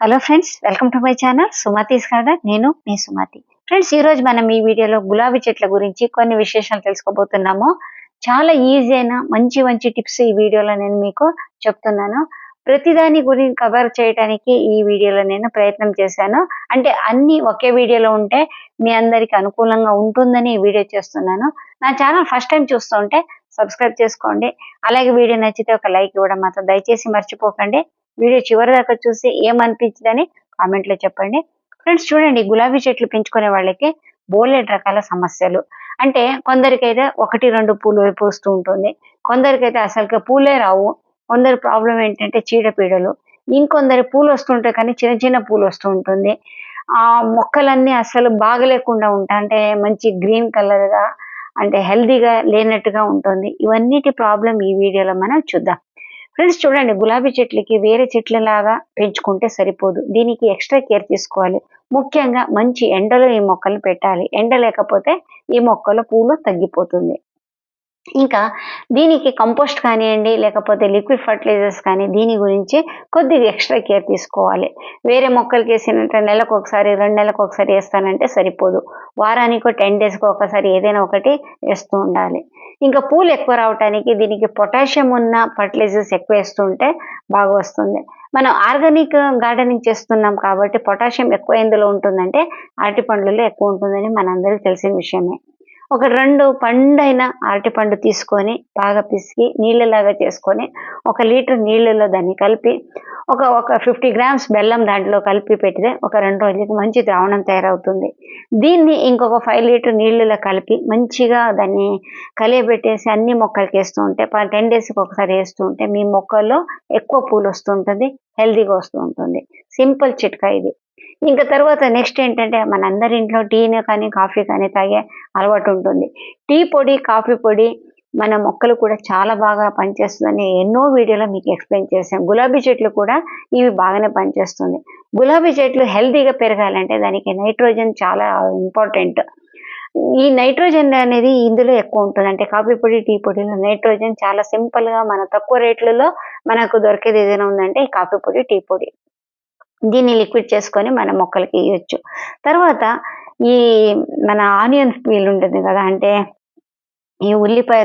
Hello friends welcome to my channel Sumathi's garden నేను మీ Sumathi friends ఈ రోజు మనం ఈ వీడియోలో గులాబీ చెట్ల గురించి కొన్ని విశేషాలు తెలుసుకోబోతున్నాము. చాలా ఈజీ అయిన మంచి మంచి టిప్స్ ఈ వీడియోలో నేను మీకు చెప్తున్నాను. ప్రతిదాని గురించి కవర్ చేయడానికి ఈ వీడియోలో నేను ప్రయత్నం చేశాను. అంటే అన్ని ఒకే వీడియోలో ఉంటే మీ అందరికి అనుకూలంగా ఉంటుందని ఈ వీడియో చేస్తున్నాను. నా ఛానల్ ఫస్ట్ టైం చూస్తుంటే సబ్స్క్రైబ్ చేసుకోండి. అలాగే వీడియో నచ్చితే ఒక లైక్ ఇవ్వడం మాత్రం దయచేసి మర్చిపోకండి. వీడియో చివరి దాకా చూసి ఏమనిపించిందని కామెంట్లో చెప్పండి. ఫ్రెండ్స్ చూడండి గులాబీ చెట్లు పెంచుకునే వాళ్ళకి బోలెడ్ రకాల సమస్యలు. అంటే కొందరికైతే ఒకటి రెండు పూలు పూస్తూ ఉంటుంది. కొందరికైతే అసలుకి పూలే రావు. కొందరి ప్రాబ్లం ఏంటంటే చీడపీడలు. ఇంకొందరి పూలు వస్తుంటాయి కానీ చిన్న చిన్న పూలు వస్తూ ఉంటుంది. ఆ మొక్కలన్నీ అసలు బాగలేకుండా ఉంటాయి అంటే మంచి గ్రీన్ కలర్గా అంటే హెల్దీగా లేనట్టుగా ఉంటుంది. ఇవన్నిటి ప్రాబ్లం ఈ వీడియోలో మనం చూద్దాం. ఫ్రెండ్స్ చూడండి గులాబీ చెట్లకి వేరే చెట్ల లాగా పెంచుకుంటే సరిపోదు. దీనికి ఎక్స్ట్రా కేర్ తీసుకోవాలి. ముఖ్యంగా మంచి ఎండలో ఈ మొక్కలు పెట్టాలి. ఎండ లేకపోతే ఈ మొక్కల పూలు తగ్గిపోతుంది. ఇంకా దీనికి కంపోస్ట్ కానివ్వండి లేకపోతే లిక్విడ్ ఫర్టిలైజర్స్ కానీ దీని గురించి కొద్దిగా ఎక్స్ట్రా కేర్ తీసుకోవాలి. వేరే మొక్కలకి వేసినట్టు నెలకు ఒకసారి రెండు నెలలకు ఒకసారి వేస్తానంటే సరిపోదు. వారానికి టెన్ డేస్కి ఒకసారి ఏదైనా ఒకటి వేస్తూ ఉండాలి. ఇంకా పూలు ఎక్కువ రావడానికి దీనికి పొటాషియం ఉన్న ఫర్టిలైజర్స్ ఎక్కువ వేస్తుంటే బాగా వస్తుంది. మనం ఆర్గానిక్ గార్డెనింగ్ చేస్తున్నాం కాబట్టి పొటాషియం ఎక్కువ ఎందులో ఉంటుందంటే అరటి పండ్లలో ఎక్కువ ఉంటుందని మనందరికీ తెలిసిన విషయమే. ఒక రెండు పండైన అరటిపండు తీసుకొని బాగా పిసికి నీళ్ళలాగా చేసుకొని ఒక లీటర్ నీళ్ళలో దాన్ని కలిపి ఒక ఒక ఫిఫ్టీ గ్రామ్స్ బెల్లం దాంట్లో కలిపి పెట్టితే ఒక రెండు రోజులకి మంచి ద్రావణం తయారవుతుంది. దీన్ని ఇంకొక ఫైవ్ లీటర్ నీళ్ళలో కలిపి మంచిగా దాన్ని కలియబెట్టేసి అన్ని మొక్కలకి వేస్తూ ఉంటే టెన్ డేస్కి ఒకసారి వేస్తూ ఉంటే మీ మొక్కల్లో ఎక్కువ పూలు వస్తూ ఉంటుంది హెల్దీగా వస్తూ ఉంటుంది. సింపుల్ చిట్కా ఇది. ఇంకా తర్వాత నెక్స్ట్ ఏంటంటే మన అందరి ఇంట్లో టీని కానీ కాఫీ కానీ తాగే అలవాటు ఉంటుంది. టీ పొడి కాఫీ పొడి మన మొక్కలు కూడా చాలా బాగా పనిచేస్తుందని ఎన్నో వీడియోలో మీకు ఎక్స్ప్లెయిన్ చేశాం గులాబీ చెట్లు కూడా ఇవి బాగానే పనిచేస్తుంది. గులాబీ చెట్లు హెల్తీగా పెరగాలంటే దానికి నైట్రోజన్ చాలా ఇంపార్టెంట్ ఈ నైట్రోజన్ అనేది ఇందులో ఎక్కువ ఉంటుంది. అంటే కాఫీ పొడి టీ పొడిలో నైట్రోజన్ చాలా సింపుల్గా మన తక్కువ రేట్లలో మనకు దొరికేది ఏదైనా ఉందంటే కాఫీ పొడి టీ పొడి. దీన్ని లిక్విడ్ చేసుకొని మన మొక్కలకి ఇవ్వచ్చు తర్వాత ఈ మన ఆనియన్ పీల్ ఉంటుంది కదా అంటే ఈ ఉల్లిపాయ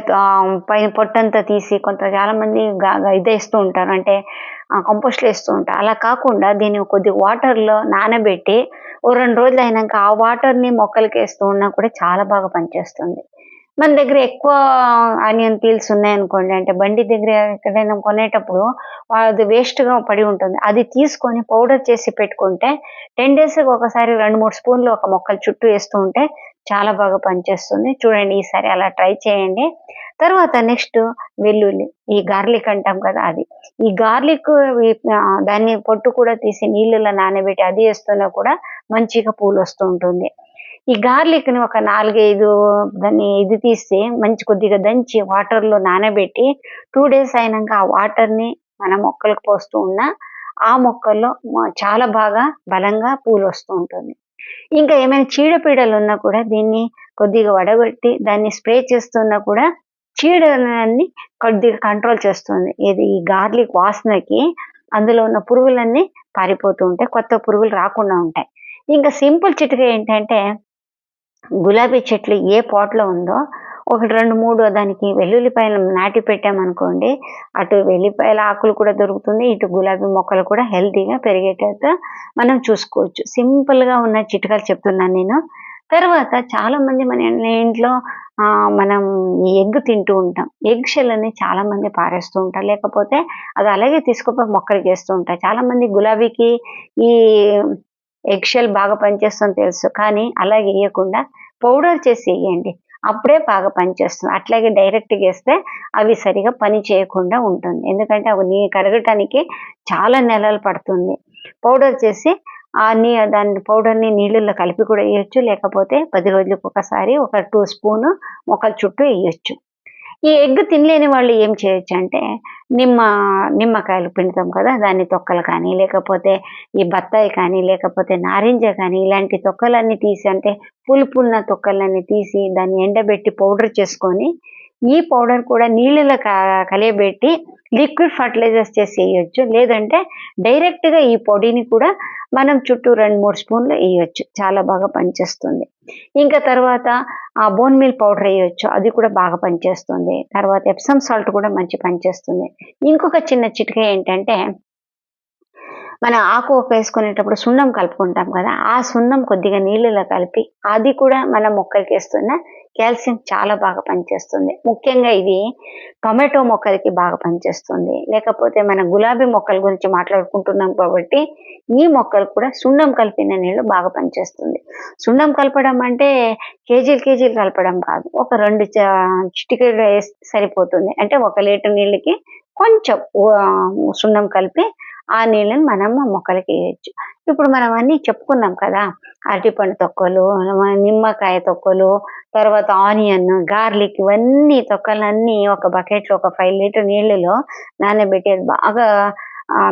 పైన పొట్టంతా తీసి కొంత చాలా మంది ఇదేస్తూ ఉంటారు. అంటే కంపోస్ట్లు వేస్తూ ఉంటారు. అలా కాకుండా దీన్ని కొద్ది వాటర్లో నానబెట్టి ఓ రెండు రోజులు అయినాక ఆ వాటర్ని మొక్కలకి వేస్తూ ఉన్నా కూడా చాలా బాగా పనిచేస్తుంది. మన దగ్గర ఎక్కువ ఆనియన్ పీల్స్ ఉన్నాయనుకోండి అంటే బండి దగ్గర ఎక్కడైనా కొనేటప్పుడు అది వేస్ట్గా పడి ఉంటుంది. అది తీసుకొని పౌడర్ చేసి పెట్టుకుంటే టెన్ డేస్కి ఒకసారి రెండు మూడు స్పూన్లు ఒక మొక్కలు చుట్టూ వేస్తూ ఉంటే చాలా బాగా పనిచేస్తుంది. చూడండి ఈసారి అలా ట్రై చేయండి. తర్వాత నెక్స్ట్ వెల్లుల్లి ఈ గార్లిక్ అంటాం కదా అది. ఈ గార్లిక్ దాన్ని పొట్టు కూడా తీసి నీళ్ళలో నానబెట్టి అది వేస్తున్నా కూడా మంచిగా పూలు వస్తూ ఉంటుంది. ఈ గార్లిక్ని ఒక నాలుగైదు దాన్ని ఇది తీస్తే మంచి కొద్దిగా దంచి వాటర్లో నానబెట్టి టూ డేస్ అయినాక ఆ వాటర్ని మన మొక్కలకు పోస్తూ ఉన్నా ఆ మొక్కల్లో చాలా బాగా బలంగా పూలు వస్తూ ఉంటుంది. ఇంకా ఏమైనా చీడపీడలు ఉన్నా కూడా దీన్ని కొద్దిగా వడగొట్టి దాన్ని స్ప్రే చేస్తున్నా కూడా చీడలన్నీ కొద్దిగా కంట్రోల్ చేస్తుంది. ఇది ఈ గార్లిక్ వాసనకి అందులో ఉన్న పురుగులన్నీ పారిపోతూ ఉంటాయి. కొత్త పురుగులు రాకుండా ఉంటాయి. ఇంకా సింపుల్ చిటిక ఏంటంటే గులాబీ చెట్లు ఏ పాట్లో ఉందో ఒకటి రెండు మూడు దానికి వెల్లుల్లిపాయలు నాటి పెట్టామనుకోండి అటు వెల్లిపాయల ఆకులు కూడా దొరుకుతుంది ఇటు గులాబీ మొక్కలు కూడా హెల్తీగా పెరిగేటట్టు మనం చూసుకోవచ్చు. సింపుల్గా ఉన్న చిట్కాలు చెప్తున్నాను నేను. తర్వాత చాలామంది మన ఇంట్లో మనం ఎగ్ తింటూ ఉంటాం. ఎగ్ షెల్ అనేది చాలామంది పారేస్తూ ఉంటారు. లేకపోతే అది అలాగే తీసుకుపోయి మొక్కలు చేస్తూ ఉంటారు. చాలామంది గులాబీకి ఈ ఎగ్షెల్ బాగా పనిచేస్తుందని తెలుసు. కానీ అలాగే వేయకుండా పౌడర్ చేసి వేయండి. అప్పుడే బాగా పనిచేస్తుంది. అట్లాగే డైరెక్ట్గా వేస్తే అవి సరిగా పని చేయకుండా ఉంటుంది. ఎందుకంటే అవి నీ కరగటానికి చాలా నెలలు పడుతుంది. పౌడర్ చేసి ఆ నీ దాని పౌడర్ని నీళ్ళల్లో కలిపి కూడా వేయచ్చు. లేకపోతే పది రోజులకు ఒకసారి ఒక టూ స్పూన్ మొక్కల చుట్టూ వేయచ్చు. ఈ ఎగ్ తినలేని వాళ్ళు ఏం చేయొచ్చు అంటే నిమ్మ నిమ్మకాయలు పిండుతాం కదా దాన్ని తొక్కలు కానీ లేకపోతే ఈ బత్తాయి కానీ లేకపోతే నారింజ కానీ ఇలాంటి తొక్కలన్నీ తీసి అంటే పులుపున్న తొక్కలన్నీ తీసి దాన్ని ఎండబెట్టి పౌడర్ చేసుకొని ఈ పౌడర్ కూడా నీళ్ళలో కలియబెట్టి లిక్విడ్ ఫర్టిలైజర్స్ చేసి వేయచ్చు లేదంటే డైరెక్ట్గా ఈ పొడిని కూడా మనం చుట్టూ రెండు మూడు స్పూన్లు వేయచ్చు. చాలా బాగా పనిచేస్తుంది. ఇంకా తర్వాత ఆ బోన్ మీల్ పౌడర్ వేయొచ్చు. అది కూడా బాగా పనిచేస్తుంది. తర్వాత ఎప్సమ్ సాల్ట్ కూడా మంచి పనిచేస్తుంది. ఇంకొక చిన్న చిటిక ఏంటంటే మన ఆకు ఒక వేసుకునేటప్పుడు సున్నం కలుపుకుంటాం కదా ఆ సున్నం కొద్దిగా నీళ్ళలో కలిపి అది కూడా మన మొక్కలకి వేస్తున్న కాల్షియం చాలా బాగా పనిచేస్తుంది. ముఖ్యంగా ఇది టొమాటో మొక్కలకి బాగా పనిచేస్తుంది. లేకపోతే మన గులాబీ మొక్కల గురించి మాట్లాడుకుంటున్నాం కాబట్టి ఈ మొక్కలు కూడా సున్నం కలిపిన నీళ్ళు బాగా పనిచేస్తుంది. సున్నం కలపడం అంటే కేజీలు కేజీలు కలపడం కాదు. ఒక రెండు చిటికీలు వేస్తే సరిపోతుంది. అంటే ఒక లీటర్ నీళ్ళకి కొంచెం సున్నం కలిపి ఆ నీళ్ళని మనం మొక్కలకి వేయచ్చు. ఇప్పుడు మనం అన్ని చెప్పుకున్నాం కదా అరటిపండు తొక్కలు నిమ్మకాయ తొక్కలు తర్వాత ఆనియన్ గార్లిక్ ఇవన్నీ తొక్కలన్నీ ఒక బకెట్లో ఒక ఫైవ్ లీటర్ నీళ్ళలో నానబెట్టేది బాగా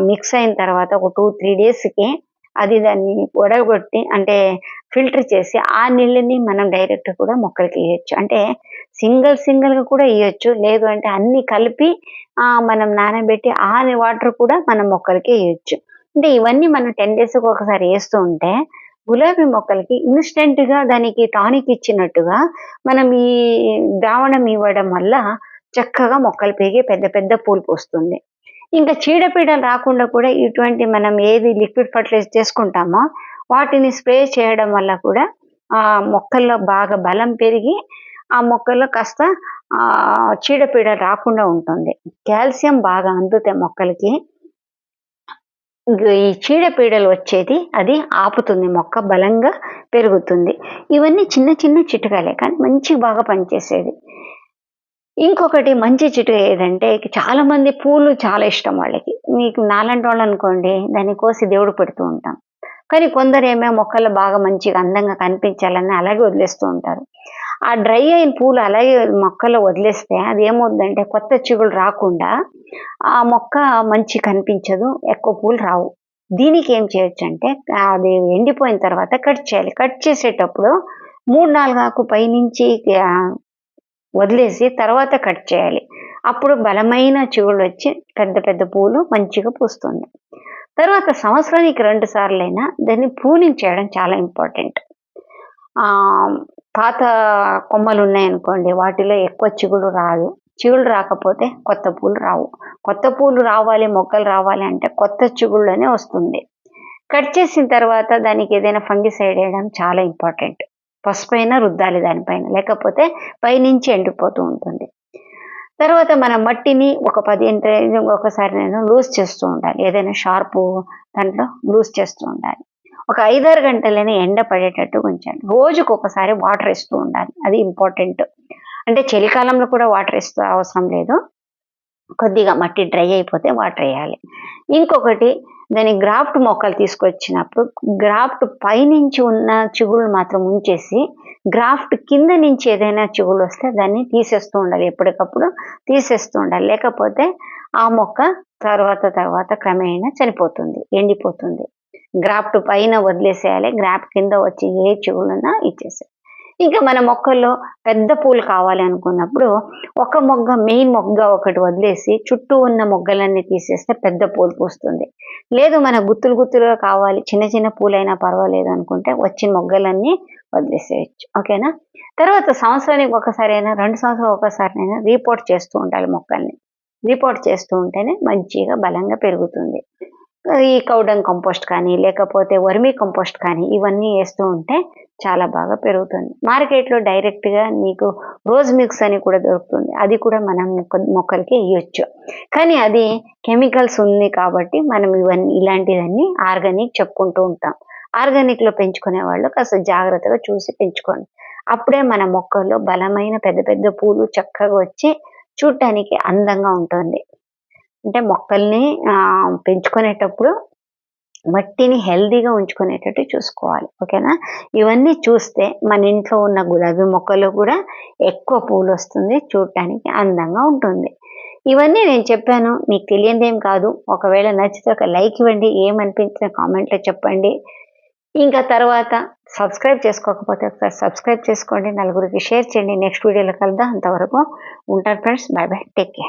మిక్స్ అయిన తర్వాత ఒక టూ త్రీ డేస్కి అది దాన్ని వడగొట్టి అంటే ఫిల్టర్ చేసి ఆ నీళ్ళని మనం డైరెక్ట్ కూడా మొక్కలకి వేయచ్చు అంటే సింగిల్ సింగిల్గా కూడా వేయచ్చు లేదు అంటే అన్ని కలిపి మనం నానబెట్టి ఆ వాటర్ కూడా మనం మొక్కలకి వేయచ్చు అంటే ఇవన్నీ మనం టెన్ డేస్కి ఒకసారి వేస్తూ ఉంటే గులాబీ మొక్కలకి ఇన్స్టెంట్గా దానికి టానిక్ ఇచ్చినట్టుగా మనం ఈ ద్రావణం ఇవ్వడం వల్ల చక్కగా మొక్కలు పెరిగి పెద్ద పెద్ద పూలు పోస్తుంది ఇంకా చీడపీడలు రాకుండా కూడా ఇటువంటి మనం ఏది లిక్విడ్ ఫర్టిలైజర్ చేసుకుంటామో వాటిని స్ప్రే చేయడం వల్ల కూడా ఆ మొక్కల్లో బాగా బలం పెరిగి ఆ మొక్కల్లో కాస్త చీడపీడ రాకుండా ఉంటుంది. కాల్షియం బాగా అందుతాయి మొక్కలకి. ఈ చీడపీడలు వచ్చేది అది ఆపుతుంది మొక్క బలంగా పెరుగుతుంది. ఇవన్నీ చిన్న చిన్న చిట్కాలే కానీ మంచి బాగా పనిచేసేది ఇంకొకటి మంచి చిటుక ఏదంటే చాలామంది పూలు చాలా ఇష్టం వాళ్ళకి. మీకు నాలంటి వాళ్ళు అనుకోండి దాన్ని కోసి దేవుడు పెడుతూ ఉంటాం. కానీ కొందరు ఏమో మొక్కలు బాగా మంచిగా అందంగా కనిపించాలని అలాగే వదిలేస్తూ ఉంటారు. ఆ డ్రై అయిన పూలు అలాగే మొక్కలో వదిలేస్తే అది ఏమవుతుందంటే కొత్త చిగులు రాకుండా ఆ మొక్క మంచి కనిపించదు ఎక్కువ పూలు రావు. దీనికి ఏం చేయొచ్చు అంటే అది ఎండిపోయిన తర్వాత కట్ చేయాలి. కట్ చేసేటప్పుడు మూడు నాలుగు ఆకు పైనుంచి వదిలేసి తర్వాత కట్ చేయాలి. అప్పుడు బలమైన చిగుళ్ళు వచ్చి పెద్ద పెద్ద పూలు మంచిగా పూస్తుంది. తర్వాత సంవత్సరానికి రెండు సార్లైనా దాన్ని పూలింగ్ చేయడం చాలా ఇంపార్టెంట్. పాత కొమ్మలు ఉన్నాయనుకోండి వాటిలో ఎక్కువ చిగుడు రాదు. చిగుళ్ళు రాకపోతే కొత్త పూలు రావు. కొత్త పూలు రావాలి మొక్కలు రావాలి అంటే కొత్త చిగుళ్ళనే వస్తుంది. కట్ చేసిన తర్వాత దానికి ఏదైనా ఫంగిసైడ్ వేయడం చాలా ఇంపార్టెంట్. పసుపైన రుద్దాలి దానిపైన లేకపోతే పైనుంచి ఎండిపోతూ ఉంటుంది. తర్వాత మన మట్టిని ఒక పదిహేను ఒకసారి నేను లూజ్ చేస్తూ ఉండాలి. ఏదైనా షార్పు దాంట్లో లూజ్ చేస్తూ ఉండాలి. ఒక ఐదారు గంటలైనా ఎండ పడేటట్టు ఉంచాలి. రోజుకు ఒకసారి వాటర్ ఇస్తూ ఉండాలి. అది ఇంపార్టెంట్. అంటే చలికాలంలో కూడా వాటర్ ఇస్తూ అవసరం లేదు. కొద్దిగా మట్టి డ్రై అయిపోతే వాటర్ వేయాలి. ఇంకొకటి దాని గ్రాఫ్ట్ మొక్కలు తీసుకొచ్చినప్పుడు గ్రాఫ్ట్ పైనుంచి ఉన్న చిగుళ్ళు మాత్రం ఉంచేసి గ్రాఫ్ట్ కింద నుంచి ఏదైనా చిగుళ్ళు వస్తే దాన్ని తీసేస్తూ ఉండాలి. ఎప్పటికప్పుడు తీసేస్తూ ఉండాలి. లేకపోతే ఆ మొక్క తర్వాత తర్వాత క్రమేణా చనిపోతుంది ఎండిపోతుంది. గ్రాఫ్ట్ పైన వదిలేసేయాలి. గ్రాఫ్ట్ కింద వచ్చి ఏ చిగుళ్ళున్నా ఇచ్చేసేయాలి. ఇంకా మన మొక్కల్లో పెద్ద పూలు కావాలి అనుకున్నప్పుడు ఒక మొగ్గ మెయిన్ మొగ్గ ఒకటి వదిలేసి చుట్టూ ఉన్న మొగ్గలన్నీ తీసేస్తే పెద్ద పూలు పూస్తుంది. లేదు మన గుత్తులు గుత్తులుగా కావాలి చిన్న చిన్న పూలైనా పర్వాలేదు అనుకుంటే వచ్చిన మొగ్గలన్నీ వదిలేసేయచ్చు. ఓకేనా? తర్వాత సంవత్సరానికి ఒకసారి అయినా రెండు సంవత్సరాలు ఒకసారి అయినా చేస్తూ ఉండాలి మొక్కల్ని. రిపోర్ట్ చేస్తూ ఉంటేనే మంచిగా బలంగా పెరుగుతుంది. ఈ కౌడంగ్ కంపోస్ట్ కానీ లేకపోతే వర్మీ కంపోస్ట్ కానీ ఇవన్నీ వేస్తూ ఉంటే చాలా బాగా పెరుగుతుంది. మార్కెట్లో డైరెక్ట్గా నీకు రోజ్ మిక్స్ అని కూడా దొరుకుతుంది. అది కూడా మనం మొక్క మొక్కలకి వేయొచ్చు. కానీ అది కెమికల్స్ ఉంది కాబట్టి మనం ఇవన్నీ ఇలాంటివన్నీ ఆర్గానిక్ చెప్పుకుంటూ ఉంటాం. ఆర్గానిక్లో పెంచుకునే వాళ్ళు కాస్త జాగ్రత్తగా చూసి పెంచుకోండి. అప్పుడే మన మొక్కల్లో బలమైన పెద్ద పెద్ద పూలు చక్కగా వచ్చి చూడటానికి అందంగా ఉంటుంది. అంటే మొక్కల్ని పెంచుకునేటప్పుడు మట్టిని హెల్దీగా ఉంచుకునేటట్టు చూసుకోవాలి. ఓకేనా? ఇవన్నీ చూస్తే మన ఇంట్లో ఉన్న గులాబీ మొక్కల్లో కూడా ఎక్కువ పూలు వస్తుంది చూడటానికి అందంగా ఉంటుంది. ఇవన్నీ నేను చెప్పాను మీకు తెలియదేం కాదు. ఒకవేళ నచ్చితే ఒక లైక్ ఇవ్వండి ఏమనిపించిన కామెంట్లో చెప్పండి. ఇంకా తర్వాత సబ్స్క్రైబ్ చేసుకోకపోతే ఒకసారి సబ్స్క్రైబ్ చేసుకోండి నలుగురికి షేర్ చేయండి. నెక్స్ట్ వీడియోలో కలుద్దాం. అంతవరకు ఉంటాను friends. Bye bye. Take care.